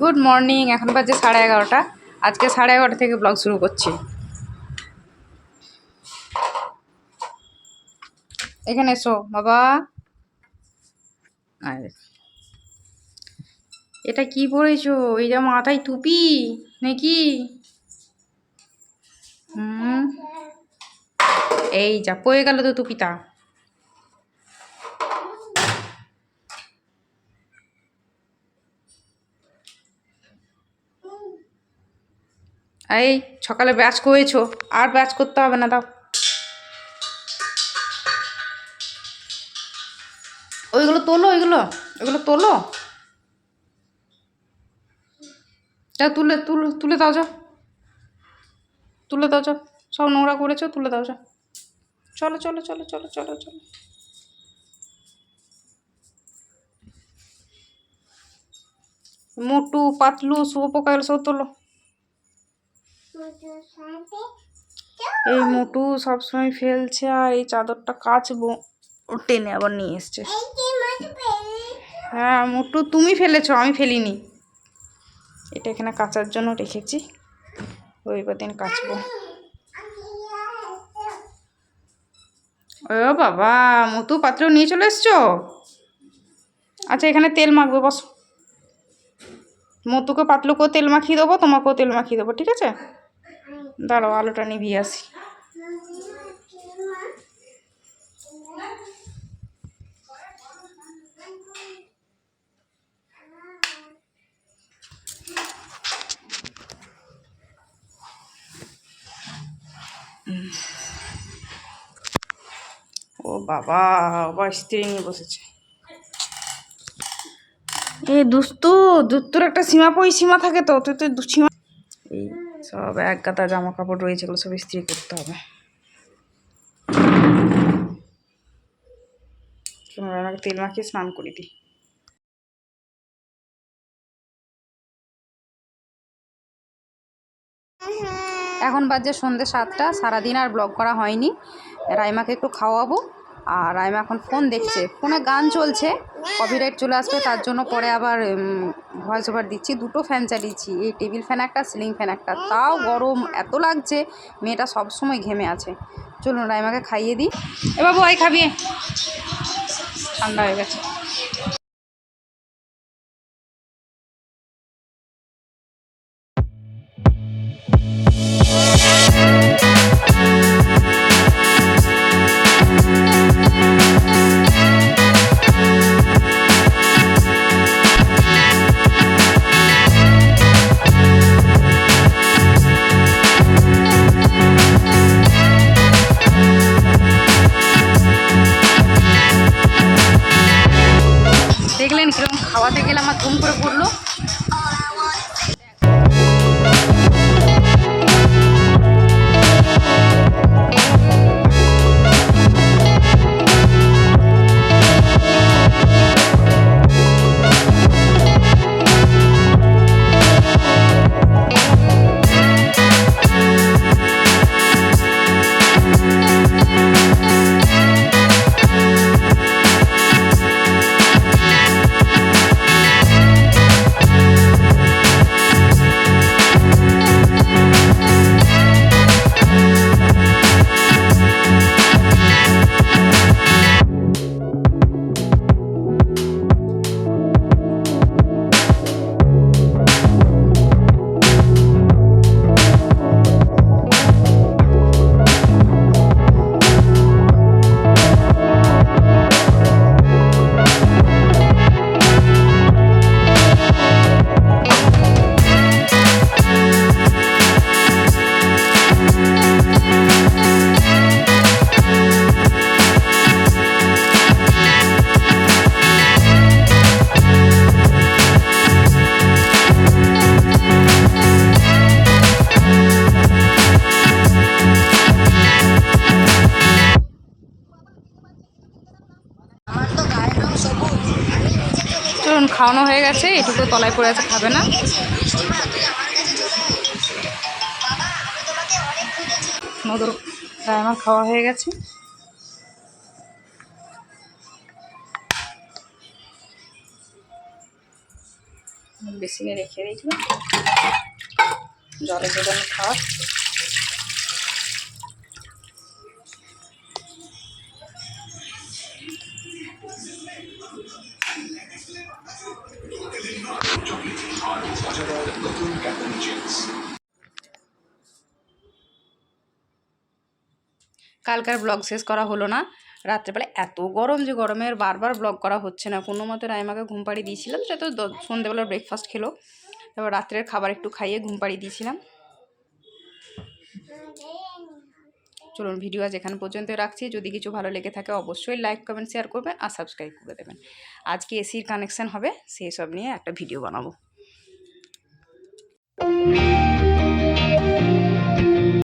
Good morning এখন বাজে সাড়ে এগারোটা। আজকে সাড়ে এগারোটা থেকে ব্লগ শুরু করছি। এখানে এসো, বাবা। এটা কি পরেছো এটা মাথায় টুপি, নাকি? হুম। এই যা পয়ে গেল তো টুপিটা। এই, সকালে ব্যাচ করেছ, আর ব্যাচ করতে হবে না, দাও। ওইগুলো তোলো, ওইগুলো ওইগুলো তোলো। যা তুলে তুলে তুলে দাও, যাও। তুলে দাও, যাও। সব নোংরা করেছ, তুলে দাও, যাও। চলো চলো চলো চলো চলো চলো। মোটু, পাতলু শুয়োপোকা এগুলো সব তোলো। এই মোটু সবসময় ফেলছে আর এই চাদরটা কাচবো টেনে আবার নিয়ে এসছে। হ্যাঁ মোটু, তুমি ফেলেছো, আমি ফেলিনি। এটা এখানে কাচার জন্য রেখেছি। রবিবার দিন কাচবো। ও বাবা মতু পাত্র নিয়ে চলে এসছো? আচ্ছা এখানে তেল মাখবো, বস। মতুকে পাতলুকেও তেল মাখিয়ে দেবো, তোমাকেও তেল মাখিয়ে দেবো, ঠিক আছে? দাঁড়াও, আলোটা নিভিয়ে আসি। ও বাবা আবার স্ত্রী নিয়ে বসেছে। এ দুস্তু দুস্তুর একটা সীমা পই সীমা থাকে তো তুই তো সীমা সব এক গাদা জামা কাপড় রয়েছে, এগুলো সব ইস্ত্রি করতে হবে। আমাকে তেল মাখিয়ে স্নান করে দিই। এখন বাজে সন্ধ্যে সাতটা, সারাদিন আর ব্লগ করা হয়নি। রাইমাকে একটু খাওয়াবো, আর রাইমা এখন ফোন দেখছে ফোনে গান চলছে। কপিরাইট চলে আসবে, তার জন্য পরে আবার ভয়েস ওভার দিচ্ছি। দুটো ফ্যান চালিয়েছি, এই টেবিল ফ্যান একটা সিলিং ফ্যান একটা। তাও গরম, এত লাগছে, মেয়েটা সবসময় ঘেমে আছে। চলুন, রাইমাকে খাইয়ে দিই। এ বাবু আই খাবি ঠান্ডা হয়ে গেছে। খাওয়ানো হয়ে গেছে, এটুকু তলায় পড়ে আছে, খাবে না। মধুর রায়মা খাওয়া হয়ে গেছে। বেসিনে রেখে দিয়েছিলাম। জলের জন্য খাওয়া কালকার ব্লগ শেষ করা হলো না। রাত্রেবেলা এত গরম যে গরমের বারবার ব্লগ করা হচ্ছে না। কোনো মতে রাইমাকে ঘুম পাড়িয়ে দিয়েছিলাম, সে তো দ- সন্ধ্যেবেলা ব্রেকফাস্ট খেলো। তারপর রাত্রের খাবার একটু খাইয়ে ঘুম পাড়িয়ে দিয়েছিলাম। চলুন ভিডিও আজ এখানে পর্যন্ত রাখছি। যদি কিছু ভালো লেগে থাকে অবশ্যই লাইক কমেন্ট শেয়ার করবেন আর সাবস্ক্রাইব করে দেবেন। আজকে এসির কানেকশান হবে, সেই সব নিয়ে একটা ভিডিও বানাবো।